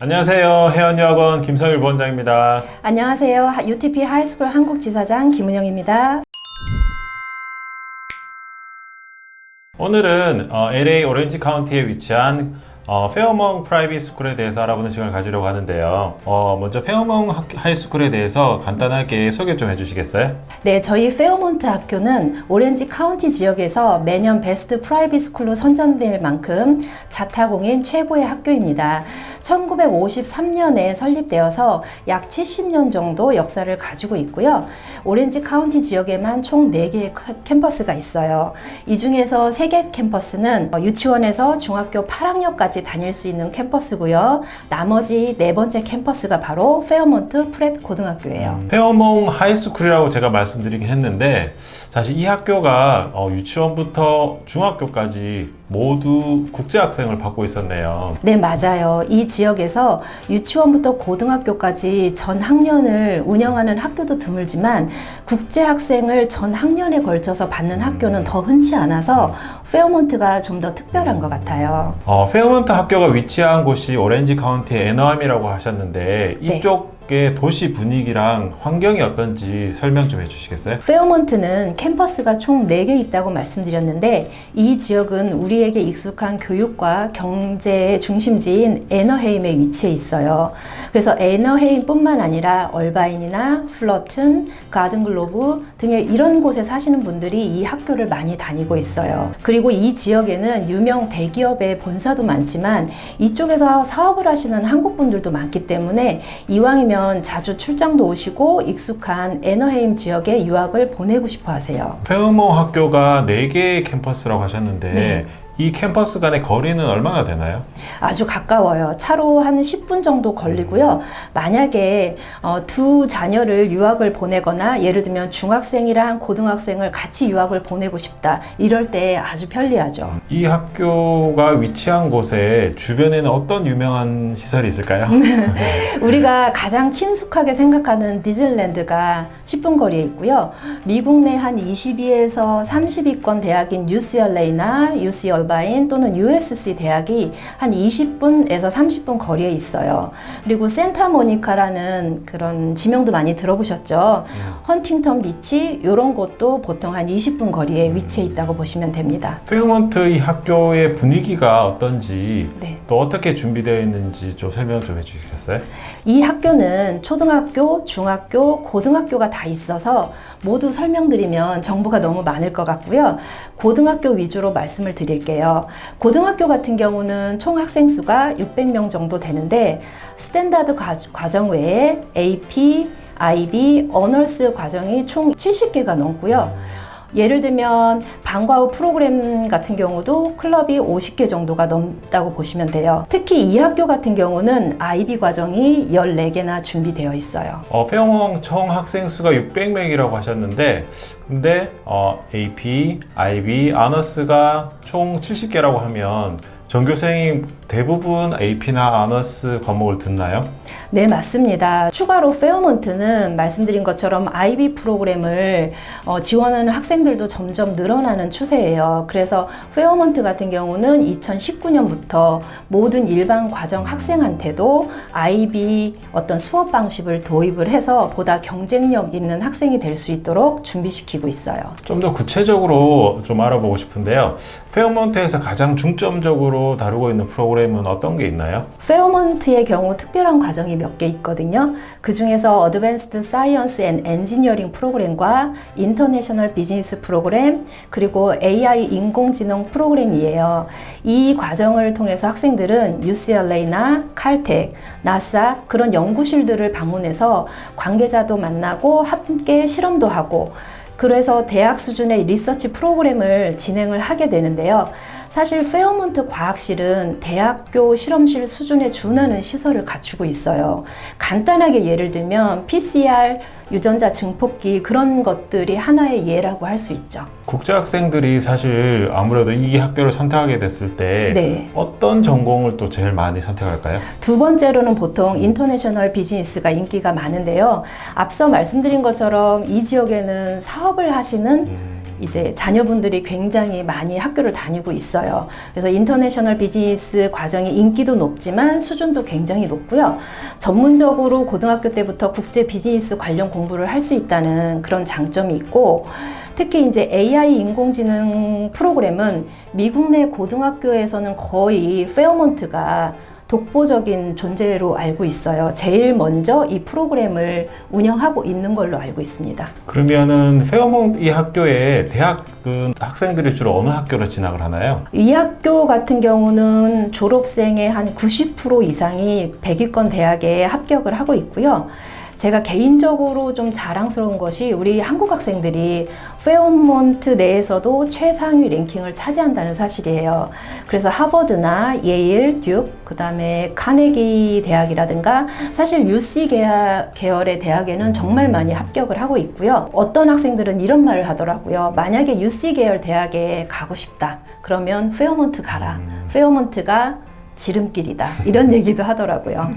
안녕하세요. 해안여학원 김성일 부원장입니다. 안녕하세요. 하- UTP 하이스쿨 한국지사장 김은영입니다. 오늘은 어, LA 오렌지 카운티에 위치한 어, 페어몽 프라이빗 스쿨에 대해서 알아보는 시간을 가지려고 하는데요. 어, 먼저 페어몽 학- 하이스쿨에 대해서 간단하게 소개 좀 해주시겠어요? 네, 저희 페어몬트 학교는 오렌지 카운티 지역에서 매년 베스트 프라이빗 스쿨로 선정될 만큼 자타공인 최고의 학교입니다. 1953년에 설립되어서 약 70년 정도 역사를 가지고 있고요. 오렌지 카운티 지역에만 총 4개의 캠퍼스가 있어요. 이 중에서 3개 캠퍼스는 어, 유치원에서 중학교 8학년까지 다닐 수 있는 캠퍼스고요. 나머지 네 번째 캠퍼스가 바로 페어몬트 프랩 고등학교예요. 페어몽 하이스쿨이라고 제가 말씀드리긴 했는데 사실 이 학교가 어, 유치원부터 중학교까지 모두 국제 학생을 받고 있었네요. 네, 맞아요. 이 지역에서 유치원부터 고등학교까지 전 학년을 운영하는 학교도 드물지만 국제 학생을 전 학년에 걸쳐서 받는 학교는 더 흔치 않아서 페어몬트가 좀 더 특별한 것 같아요. 어, 페어먼트 학교가 위치한 곳이 오렌지 카운티의 애너함이라고 하셨는데 네. 이쪽 의 도시 분위기랑 환경이 어떤지 설명 좀 해주시겠어요? 페어몬트는 캠퍼스가 총 4개 있다고 말씀드렸는데 이 지역은 우리에게 익숙한 교육과 경제의 중심지인 애너헤임에 위치해 있어요. 그래서 애너헤임뿐만 아니라 얼바인이나 플러튼, 가든글로브 등의 이런 곳에 사시는 분들이 이 학교를 많이 다니고 있어요. 그리고 이 지역에는 유명 대기업의 본사도 많지만 이쪽에서 사업을 하시는 한국 분들도 많기 때문에 이왕이면 자주 출장도 오시고 익숙한 애너헤임 지역에 유학을 보내고 싶어 하세요. 페어몽 학교가 4개의 캠퍼스라고 하셨는데 네. 이 캠퍼스 간의 거리는 얼마나 되나요? 아주 가까워요. 차로 한 10분 정도 걸리고요. 만약에 어, 두 자녀를 유학을 보내거나 예를 들면 중학생이랑 고등학생을 같이 유학을 보내고 싶다. 이럴 때 아주 편리하죠. 이 학교가 위치한 곳에 주변에는 어떤 유명한 시설이 있을까요? 우리가 가장 친숙하게 생각하는 디즈니랜드가 10분 거리에 있고요. 미국 내 한 22에서 30위권 대학인 UCLA나 UC 얼바인 또는 USC 대학이 한 20분에서 30분 거리에 있어요. 그리고 센타모니카라는 그런 지명도 많이 들어보셨죠? 헌팅턴 비치 이런 곳도 보통 한 20분 거리에 위치해 있다고 보시면 됩니다. 페어먼트 이 학교의 분위기가 어떤지 네. 또 어떻게 준비되어 있는지 좀 설명 좀 해주시겠어요? 이 학교는 초등학교, 중학교, 고등학교가 다 있어서 모두 설명드리면 정보가 너무 많을 것 같고요. 고등학교 위주로 말씀을 드릴게요. 고등학교 같은 경우는 총 학생 수가 600명 정도 되는데 스탠다드 과- 과정 외에 AP, IB, 어널스 과정이 총 70개가 넘고요. 예를 들면 방과 후 프로그램 같은 경우도 클럽이 50개 정도가 넘다고 보시면 돼요. 특히 이 학교 같은 경우는 IB 과정이 14개나 준비되어 있어요. 어, 총 학생 수가 600명이라고 하셨는데 근데 어, AP, IB, 아너스가 총 70개라고 하면 전교생이 대부분 AP나 아너스 과목을 듣나요? 네, 맞습니다. 추가로 페어몬트는 말씀드린 것처럼 IB 프로그램을 어, 지원하는 학생들도 점점 늘어나는 추세예요. 그래서 페어몬트 같은 경우는 2019년부터 모든 일반 과정 학생한테도 IB 어떤 수업 방식을 도입을 해서 보다 경쟁력 있는 학생이 될 수 있도록 준비시키고 있어요. 좀 더 구체적으로 좀 알아보고 싶은데요. 페어몬트에서 가장 중점적으로 다루고 있는 프로그램 은 어떤 게 있나요? 페어몬트의 경우 특별한 과정이 몇 개 있거든요. 그 중에서 어드밴스드 사이언스 앤 엔지니어링 프로그램과 인터내셔널 비즈니스 프로그램 그리고 AI 인공지능 프로그램이에요. 이 과정을 통해서 학생들은 UCLA나 칼텍, 나사 그런 연구실들을 방문해서 관계자도 만나고 함께 실험도 하고 그래서 대학 수준의 리서치 프로그램을 진행을 하게 되는데요. 사실 페어몬트 과학실은 대학교 실험실 수준에 준하는 시설을 갖추고 있어요. 간단하게 예를 들면 PCR, 유전자 증폭기 그런 것들이 하나의 예라고 할 수 있죠. 국제 학생들이 사실 아무래도 이 학교를 선택하게 됐을 때 네. 어떤 전공을 또 제일 많이 선택할까요? 두 번째로는 보통 인터내셔널 비즈니스가 인기가 많은데요. 앞서 말씀드린 것처럼 이 지역에는 사업을 하시는 이제 자녀분들이 굉장히 많이 학교를 다니고 있어요. 그래서 인터내셔널 비즈니스 과정이 인기도 높지만 수준도 굉장히 높고요. 전문적으로 고등학교 때부터 국제 비즈니스 관련 공부를 할 수 있다는 그런 장점이 있고 특히 이제 AI 인공지능 프로그램은 미국 내 고등학교에서는 거의 페어먼트가 독보적인 존재로 알고 있어요. 제일 먼저 이 프로그램을 운영하고 있는 걸로 알고 있습니다. 그러면은 페어몬 이 학교에 대학은 학생들이 주로 어느 학교로 진학을 하나요? 이 학교 같은 경우는 졸업생의 한 90% 이상이 100위권 대학에 합격을 하고 있고요. 제가 개인적으로 좀 자랑스러운 것이 우리 한국 학생들이 페어몬트 내에서도 최상위 랭킹을 차지한다는 사실이에요. 그래서 하버드나 예일, 듀크, 그 다음에 카네기 대학이라든가 사실 UC 계열, 계열의 대학에는 정말 많이 합격을 하고 있고요. 어떤 학생들은 이런 말을 하더라고요. 만약에 UC 계열 대학에 가고 싶다. 그러면 페어몬트 가라. 페어몬트가 지름길이다. 이런 얘기도 하더라고요.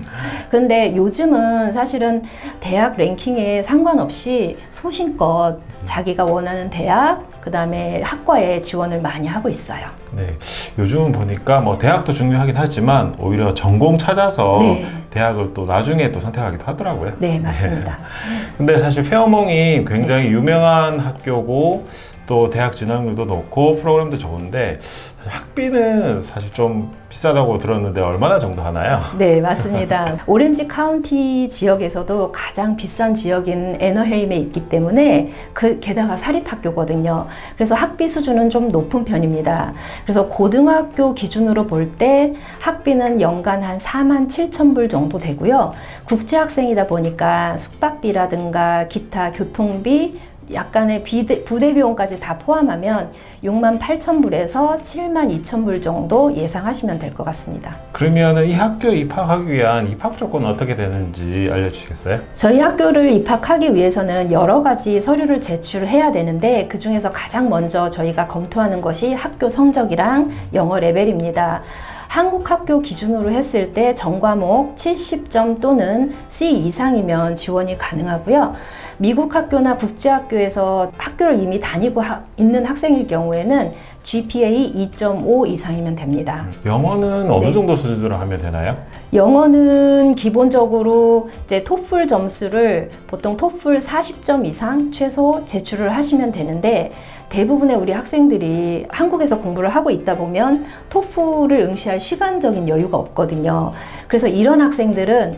근데 요즘은 사실은 대학 랭킹에 상관없이 소신껏 자기가 원하는 대학, 그 다음에 학과에 지원을 많이 하고 있어요. 네, 요즘은 보니까 뭐 대학도 중요하긴 하지만 오히려 전공 찾아서 네. 대학을 또 나중에 또 선택하기도 하더라고요. 네, 맞습니다. 근데 사실 페어몽이 굉장히 유명한 학교고 또 대학 진학률도 높고 프로그램도 좋은데 학비는 사실 좀 비싸다고 들었는데 얼마나 정도 하나요? 네, 맞습니다. 오렌지 카운티 지역에서도 가장 비싼 지역인 애너헤임에 있기 때문에 그 게다가 사립학교거든요. 그래서 학비 수준은 좀 높은 편입니다. 그래서 고등학교 기준으로 볼 때 학비는 연간 한 4만 7천 불 정도 되고요. 국제 학생이다 보니까 숙박비라든가 기타 교통비 약간의 비대, 부대 비용까지 다 포함하면 6만 8천 불에서 7만 2천 불 정도 예상하시면 될 것 같습니다. 그러면은 이 학교에 입학하기 위한 입학 조건은 어떻게 되는지 알려주시겠어요? 저희 학교를 입학하기 위해서는 여러 가지 서류를 제출해야 되는데 그 중에서 가장 먼저 저희가 검토하는 것이 학교 성적이랑 영어 레벨입니다. 한국 학교 기준으로 했을 때 전과목 70점 또는 C 이상이면 지원이 가능하고요. 미국 학교나 국제학교에서 학교를 이미 다니고 하- 있는 학생일 경우에는 GPA 2.5 이상이면 됩니다. 영어는 어느 네. 정도 수준으로 하면 되나요? 영어는 기본적으로 이제 토플 점수를 보통 토플 40점 이상 최소 제출을 하시면 되는데 대부분의 우리 학생들이 한국에서 공부를 하고 있다 보면 토플을 응시할 시간적인 여유가 없거든요. 그래서 이런 학생들은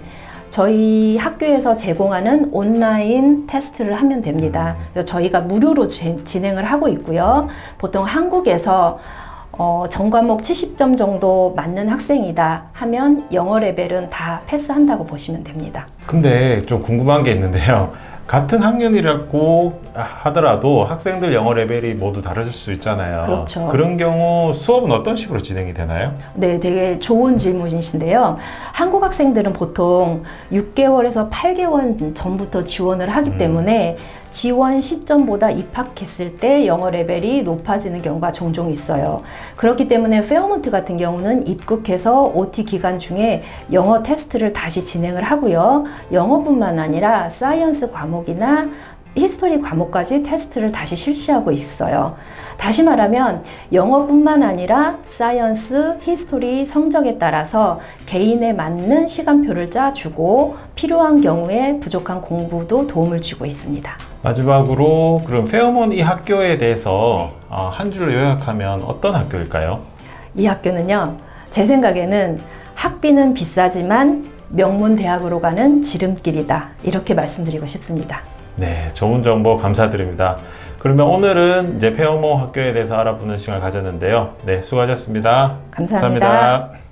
저희 학교에서 제공하는 온라인 테스트를 하면 됩니다. 그래서 저희가 무료로 지- 진행을 하고 있고요. 보통 한국에서 어, 전과목 70점 정도 맞는 학생이다 하면 영어 레벨은 다 패스한다고 보시면 됩니다. 근데 좀 궁금한 게 있는데요. 같은 학년이라고 하더라도 학생들 영어 레벨이 모두 다르실 수 있잖아요. 그렇죠. 런 경우 수업은 어떤 식으로 진행이 되나요? 네, 되게 좋은 질문이신데요. 한국 학생들은 보통 6개월에서 8개월 전부터 지원을 하기 때문에 지원 시점보다 입학했을 때 영어 레벨이 높아지는 경우가 종종 있어요. 그렇기 때문에 페어먼트 같은 경우는 입국해서 OT 기간 중에 영어 테스트를 다시 진행을 하고요. 영어뿐만 아니라 사이언스 과목이나 히스토리 과목까지 테스트를 다시 실시하고 있어요. 다시 말하면 영어뿐만 아니라 사이언스, 히스토리 성적에 따라서 개인에 맞는 시간표를 짜주고 필요한 경우에 부족한 공부도 도움을 주고 있습니다. 마지막으로 그럼 페어몬 이 학교에 대해서 어, 한 줄로 요약하면 어떤 학교일까요? 이 학교는요, 제 생각에는 학비는 비싸지만 명문 대학으로 가는 지름길이다. 이렇게 말씀드리고 싶습니다. 네, 좋은 정보 감사드립니다. 그러면 오늘은 이제 페어몬 학교에 대해서 알아보는 시간을 가졌는데요. 네, 수고하셨습니다. 감사합니다. 감사합니다.